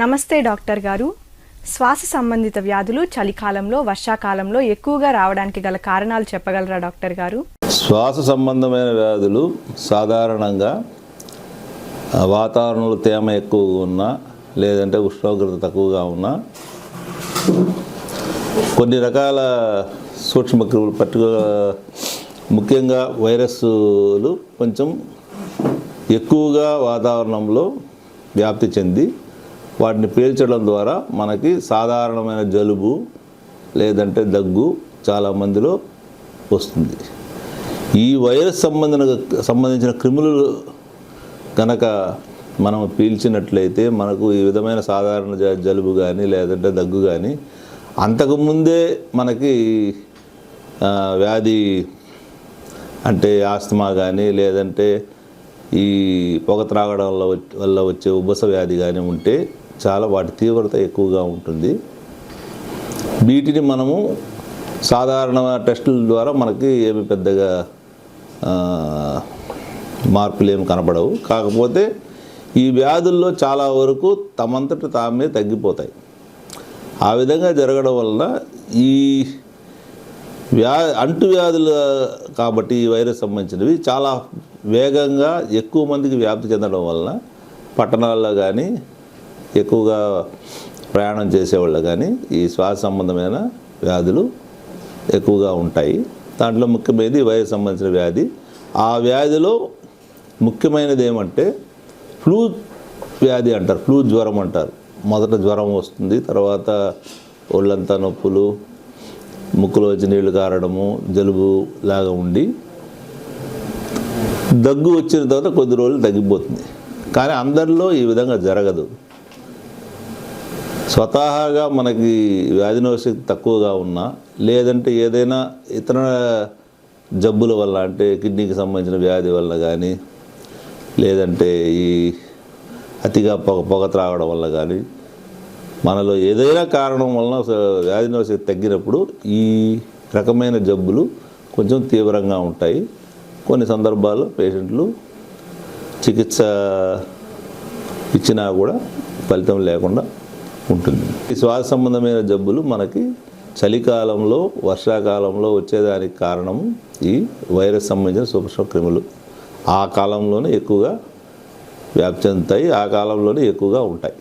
నమస్తే డాక్టర్ గారు. శ్వాస సంబంధిత వ్యాధులు చలికాలంలో వర్షాకాలంలో ఎక్కువగా రావడానికి గల కారణాలు చెప్పగలరా డాక్టర్ గారు? శ్వాస సంబంధమైన వ్యాధులు సాధారణంగా వాతావరణంలో తేమ ఎక్కువగా ఉన్నా లేదంటే ఉష్ణోగ్రత తక్కువగా ఉన్నా కొన్ని రకాల సూక్ష్మక్రిములు పట్టుగా ముఖ్యంగా వైరస్లు కొంచెం ఎక్కువగా వాతావరణంలో వ్యాప్తి చెంది వాటిని పీల్చడం ద్వారా మనకి సాధారణమైన జలుబు లేదంటే దగ్గు చాలా మందిలో వస్తుంది. ఈ వైరస్ సంబంధించిన సంబంధించిన క్రిములు కనుక మనం పీల్చినట్లయితే మనకు ఈ విధమైన సాధారణ జ- జలుబు కానీ లేదంటే దగ్గు కానీ అంతకుముందే మనకి వ్యాధి అంటే ఆస్తమా కానీ లేదంటే ఈ పొగ త్రాగడం వల్ల వల్ల వచ్చే ఉబ్బస వ్యాధి కానీ ఉంటే చాలా వాటి తీవ్రత ఎక్కువగా ఉంటుంది. వీటిని మనము సాధారణ టెస్టుల ద్వారా మనకి ఏమి పెద్దగా మార్పులు ఏమి కనపడవు. కాకపోతే ఈ వ్యాధుల్లో చాలా వరకు తమంతట తామే తగ్గిపోతాయి. ఆ విధంగా జరగడం వలన ఈ వ్యా అంటువ్యాధులు కాబట్టి ఈ వైరస్ సంబంధించినవి చాలా వేగంగా ఎక్కువ మందికి వ్యాప్తి చెందడం వలన పట్టణాల్లో కానీ ఎక్కువగా ప్రయాణం చేసేవాళ్ళు కానీ ఈ శ్వాస సంబంధమైన వ్యాధులు ఎక్కువగా ఉంటాయి. దాంట్లో ముఖ్యమైనది వయసు సంబంధించిన వ్యాధి. ఆ వ్యాధిలో ముఖ్యమైనది ఏమంటే ఫ్లూ వ్యాధి అంటారు. ఫ్లూ జ్వరం అంటారు. మొదట జ్వరం వస్తుంది తర్వాత ఒళ్ళంతా నొప్పులు ముక్కులో వచ్చి నీళ్ళు కారడము జలుబు లాగా ఉండి దగ్గు వచ్చిన తర్వాత కొద్ది రోజులు తగ్గిపోతుంది. కానీ అందరిలో ఈ విధంగా జరగదు. స్వతహాగా మనకి వ్యాధినోశక్తి తక్కువగా ఉన్నా లేదంటే ఏదైనా ఇతర జబ్బుల వల్ల అంటే కిడ్నీకి సంబంధించిన వ్యాధి వల్ల కానీ లేదంటే ఈ అతిగా పొగ పొగ త్రాగడం వల్ల కానీ మనలో ఏదైనా కారణం వలన వ్యాధినోశక్తి తగ్గినప్పుడు ఈ రకమైన జబ్బులు కొంచెం తీవ్రంగా ఉంటాయి. కొన్ని సందర్భాల్లో పేషెంట్లు చికిత్స ఇచ్చినా కూడా ఫలితం లేకుండా ఉంటుంది. ఈ శ్వాస సంబంధమైన జబ్బులు మనకి చలికాలంలో వర్షాకాలంలో వచ్చేదానికి కారణం ఈ వైరస్ సంబంధించిన సూక్ష్మ క్రిములు. ఆ కాలంలోనే ఎక్కువగా వ్యాప్తి చెందుతాయి ఆ కాలంలోనే ఎక్కువగా ఉంటాయి.